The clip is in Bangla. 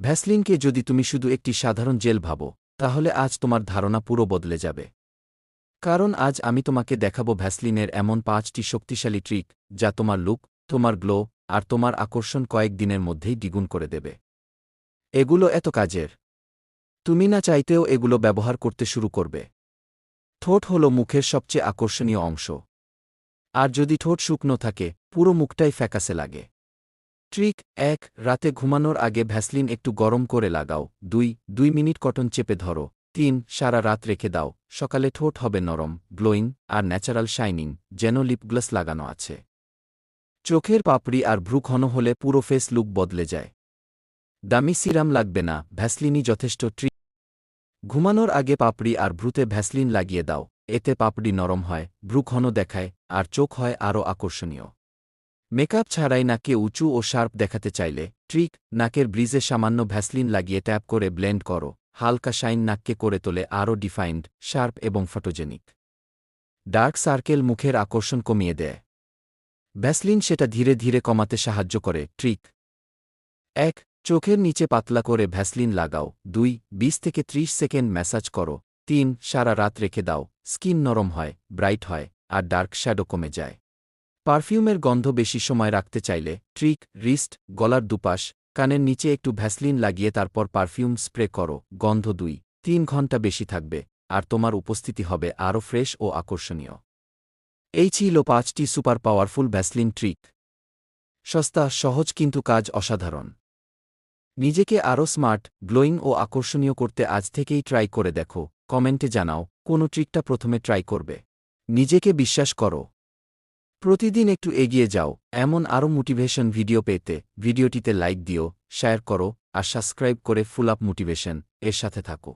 ভ্যাসলিনকে যদি তুমি শুধু একটি সাধারণ জেল ভাবো, তাহলে আজ তোমার ধারণা পুরো বদলে যাবে। কারণ আজ আমি তোমাকে দেখাবো ভ্যাসলিনের এমন পাঁচটি শক্তিশালী ট্রিক, যা তোমার লুক, তোমার গ্লো, আর তোমার আকর্ষণ কয়েক দিনের মধ্যেই দ্বিগুণ করে দেবে। এগুলো এত কাজের। তুমি না চাইতেও এগুলো ব্যবহার করতে শুরু করবে। ঠোঁট হল মুখের সবচেয়ে আকর্ষণীয় অংশ। আর যদি ঠোঁট শুকনো থাকে, পুরো মুখটাই ফ্যাকাসে লাগে। ট্রিক এক, রাতে ঘুমানোর আগে ভ্যাসলিন একটু গরম করে লাগাও। দুই দুই মিনিট কটন চেপে ধরো। তিন, সারা রাত রেখে দাও। সকালে ঠোঁট হবে নরম, গ্লোয়িং আর ন্যাচারাল শাইনিং, যেন লিপগ্লাস লাগানো আছে। চোখের পাপড়ি আর ভ্রু ঘন হলে পুরো ফেস লুক বদলে যায়। দামি সিরাম লাগবে না, ভ্যাসলিনই যথেষ্ট ট্রিক ঘুমানোর আগে পাপড়ি আর ভ্রুতে ভ্যাসলিন লাগিয়ে দাও। এতে পাপড়ি নরম হয়, ভ্রু ঘন দেখায়, আর চোখ হয় আরও আকর্ষণীয়। মেকআপ ছাড়াই নাকে উঁচু ও শার্প দেখাতে চাইলে, ট্রিক, নাকের ব্রিজে সামান্য ভ্যাসলিন লাগিয়ে ট্যাপ করে ব্লেন্ড করো, হালকা শাইন নাককে করে তোলে আরও ডিফাইন্ড, শার্প এবং ফটোজেনিক। ডার্ক সার্কেল মুখের আকর্ষণ কমিয়ে দেয়। ভ্যাসলিন সেটা ধীরে ধীরে কমাতে সাহায্য করে, ট্রিক। এক, চোখের নিচে পাতলা করে ভ্যাসলিন লাগাও। দুই, বিশ থেকে ত্রিশ সেকেন্ড ম্যাসাজ করো। তিন, সারা রাত রেখে দাও। স্কিন নরম হয়, ব্রাইট হয়, আর ডার্ক শ্যাডো কমে যায়। পারফিউমের গন্ধ বেশি সময় রাখতে চাইলে, ট্রিক, রিস্ট, গলার দুপাশ, কানের নিচে একটু ভ্যাসলিন লাগিয়ে তারপর পারফিউম স্প্রে করো, গন্ধ দুই, তিন ঘণ্টা বেশি থাকবে, আর তোমার উপস্থিতি হবে আরও ফ্রেশ ও আকর্ষণীয়। এই ছিল পাঁচটি সুপার পাওয়ারফুল ভ্যাসলিন ট্রিক। সস্তা, সহজ কিন্তু কাজ অসাধারণ। নিজেকে আরও স্মার্ট, গ্লোয়িং ও আকর্ষণীয় করতে আজ থেকেই ট্রাই করে দেখো, কমেন্টে জানাও, কোন ট্রিকটা প্রথমে ট্রাই করবে। নিজেকে বিশ্বাস করো। প্রতিদিন একটু এগিয়ে যাও, এমন আরও মোটিভেশন ভিডিও পেতে ভিডিওটিতে লাইক দিও, শেয়ার করো, আর সাবস্ক্রাইব করে ফুল আপ মোটিভেশন এর সাথে থাকো।